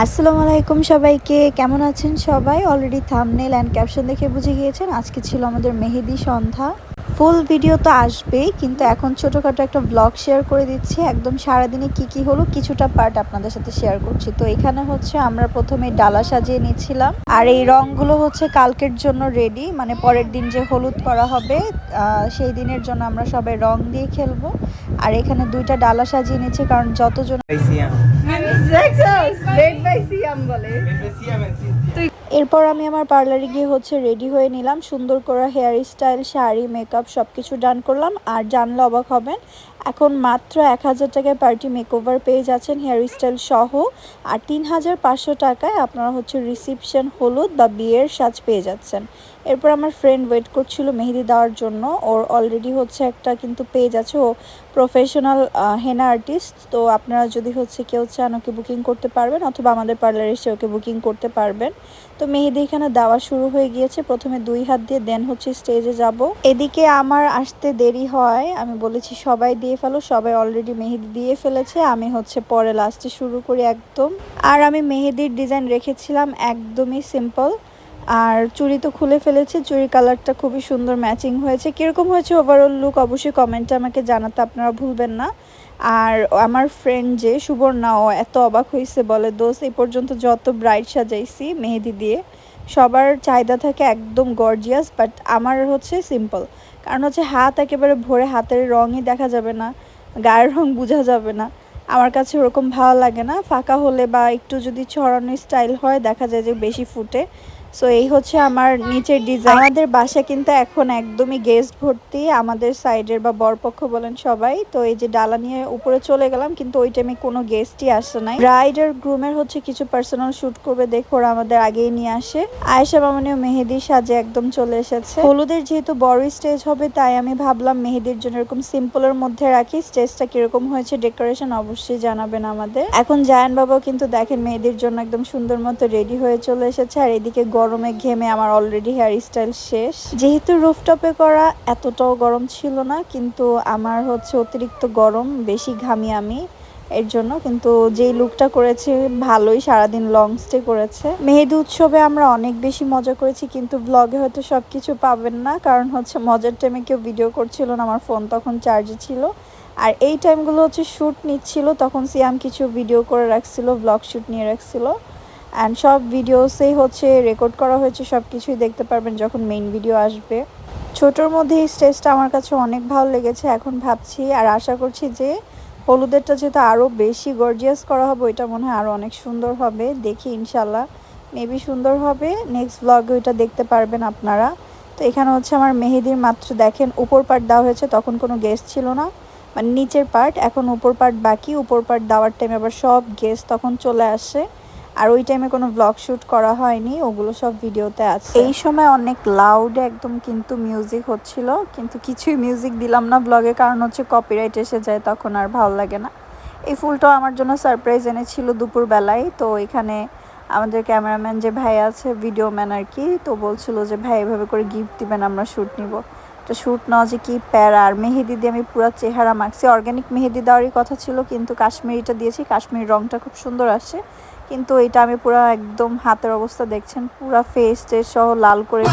আসসালামু আলাইকুম সবাইকে কেমন আছেন সবাই? অলরেডি থামনেল অ্যান্ড ক্যাপশন দেখে বুঝে গিয়েছেন আজকে ছিল আমাদের মেহেদি সন্ধ্যা। ফুল ভিডিও তো আসবেই কিন্তু এখন ছোটোখাটো একটা ব্লগ শেয়ার করে দিচ্ছি। একদম সারাদিনে কি কি হলো কিছুটা পার্ট আপনাদের সাথে শেয়ার করছি। তো এখানে হচ্ছে আমরা প্রথমে ডালা সাজিয়ে নিয়েছিলাম আর এই রঙগুলো হচ্ছে কালকের জন্য রেডি মানে পরের দিন যে হলুদ করা হবে সেই দিনের জন্য আমরা সবাই রং দিয়ে খেলব। আর এখানে দুইটা ডালা সাজিয়ে নিচ্ছি কারণ যতজন Made by Siam বলে and Siam. এরপর আমি আমার পার্লারে গিয়ে হচ্ছে রেডি হয়ে নিলাম, সুন্দর করে হেয়ার স্টাইল শাড়ি মেকআপ সব কিছু ডান করলাম। আর জানলে অবাক হবেন, এখন মাত্র এক হাজার টাকায় পার্টি মেকওভার পেয়ে যাচ্ছেন হেয়ার স্টাইল সহ। আর তিন হাজার পাঁচশো টাকায় আপনারা হচ্ছে রিসিপশন হলুদ বা বিয়ের সাজ পেয়ে যাচ্ছেন। এরপর আমার ফ্রেন্ড ওয়েট করছিল মেহেদি দেওয়ার জন্য। ওর অলরেডি হচ্ছে একটা কিন্তু পেজ আছে ও প্রফেশনাল হেনা আর্টিস্ট তো আপনারা যদি হচ্ছে কেউ চান ওকে বুকিং করতে পারবেন, অথবা আমাদের পার্লারে এসে ওকে বুকিং করতে পারবেন। তো মেহেদি এখানে দেওয়া শুরু হয়ে গিয়েছে। প্রথমে দুই হাত দিয়ে দেন হচ্ছে স্টেজে যাব। এদিকে আমার আসতে দেরি হয়। আমি বলেছি, সবাই দিয়ে ফেলো, সবাই অলরেডি মেহেদি দিয়ে ফেলেছে। আমি হচ্ছে পরে লাস্টে শুরু করি একদম। আর আমি মেহেদির ডিজাইন রেখেছিলাম একদমই সিম্পল আর চুড়ি তো খুলে ফেলেছে চুড়ি কালারটা খুবই সুন্দর ম্যাচিং হয়েছে। কীরকম হয়েছে ওভারঅল লুক অবশ্যই কমেন্টে আমাকে জানাতে, আপনারা ভুলবেন না। আর আমার ফ্রেন্ড যে সুবর্ণা ও এত অবাক হয়েছে বলে দোষ এই পর্যন্ত যত ব্রাইড সাজাইছি মেহেদি দিয়ে, সবার চাহিদা থাকে একদম গর্জিয়াস বাট আমার হচ্ছে সিম্পল কারণ হচ্ছে হাত একেবারে ভরে হাতের রঙই দেখা যাবে না, গায়ের রং বোঝা যাবে না। আমার কাছে ওরকম ভালো লাগে না। ফাঁকা হলে বা একটু যদি ছড়ানো স্টাইল হয়, দেখা যায় যে বেশি ফুটে। সো এই হচ্ছে আমার নিচের ডিজাইন আমাদের বাসা কিন্তু এখন একদমই গেস্ট ভর্তি, আমাদের সাইডের বা বরপক্ষ বলেন সবাই। তো এই যে ডালা নিয়ে উপরে চলে গেলাম, কিন্তু ওই টাইমে কোনো গেস্টই আসে নাই। ব্রাইড আর গ্রুমের হচ্ছে কিছু পার্সোনাল শুট করবে, দেখে আমাদের আগেই নিয়ে আসে। আয়েশা মামনিও মেহেদি সাজে একদম চলে এসেছে। হলুদের যেহেতু বড় স্টেজ হবে, তাই আমি ভাবলাম মেহেদির জন্য এরকম সিম্পলের মধ্যে রাখি। স্টেজটা কীরকম হয়েছে ডেকোরেশন অবশ্যই জানাবেন আমাদের। এখন জায়ান বাবাও কিন্তু দেখেন মেহেদির জন্য একদম সুন্দর মতো রেডি হয়ে চলে এসেছে। আর এদিকে গরমে ঘেমে আমার অলরেডি হেয়ার স্টাইল শেষ। যেহেতু রুফটপে করা এতটাও গরম ছিল না, কিন্তু আমার হচ্ছে অতিরিক্ত গরম, বেশি ঘামি আমি, এর জন্য কিন্তু যেই লুকটা করেছে ভালোই সারাদিন লং স্টে করেছে। মেহেদি উৎসবে আমরা অনেক বেশি মজা করেছি, কিন্তু ব্লগে হয়তো সব কিছু পাবেন না, কারণ হচ্ছে মজার টাইমে কেউ ভিডিও করছিল না, আমার ফোন তখন চার্জে ছিল। আর এই টাইমগুলো হচ্ছে শ্যুট নিচ্ছিল, তখন সিয়াম কিছু ভিডিও করে রাখছিল ব্লগ শ্যুট নিয়ে রাখছিল। অ্যান্ড সব ভিডিওসেই হচ্ছে রেকর্ড করা হয়েছে সব কিছুই দেখতে পারবেন যখন মেইন ভিডিও আসবে। ছোটোর মধ্যে এই স্টেজটা আমার কাছে অনেক ভালো লেগেছে, এখন ভাবছি আর আশা করছি যে হলুদেরটা যেহেতু আরও বেশি গর্জিয়াস করা হবে, ওইটা মনে হয় আরও অনেক সুন্দর হবে, দেখি ইনশাল্লাহ মেবি সুন্দর হবে নেক্সট ব্লগে ওইটা দেখতে পারবেন আপনারা। তো এখানে হচ্ছে আমার মেহেদির মাত্র দেখেন, উপর পার্ট দেওয়া হয়েছে, তখন কোনো গেস্ট ছিল না। মানে নিচের পার্ট এখন উপর পার্ট বাকি, উপর পার্ট দেওয়ার টাইমে আবার সব গেস্ট তখন চলে আসে। আর ওই টাইমে কোনো ব্লগ শ্যুট করা হয়নি, ওগুলো সব ভিডিওতে আছে। এই সময় অনেক লাউড একদম কিন্তু মিউজিক হচ্ছিল, কিন্তু কিছুই মিউজিক দিলাম না ব্লগে কারণ হচ্ছে কপিরাইট এসে যায়, তখন আর ভালো লাগে না। এই ফুলটাও আমার জন্য সারপ্রাইজ এনেছিল দুপুর বেলায় তো এখানে আমাদের ক্যামেরাম্যান যে ভাই আছে ভিডিও ম্যান আর কি, তো বলছিল যে, ভাই, এভাবে করে গিফট দিবেন, আমরা শ্যুট নিব। তো শ্যুট নেওয়া যে কি প্যারা। আর মেহেদি দিয়ে আমি পুরো চেহারা মাখছি। অর্গ্যানিক মেহেদি দেওয়ারই কথা ছিল, কিন্তু কাশ্মীরিটা দিয়েছি। কাশ্মীর রঙটা খুব সুন্দর আসছে। কিন্তু এটা আমি পুরো একদম হাতের অবস্থা দেখছেন, পুরো ফেস টেস সহ লাল করে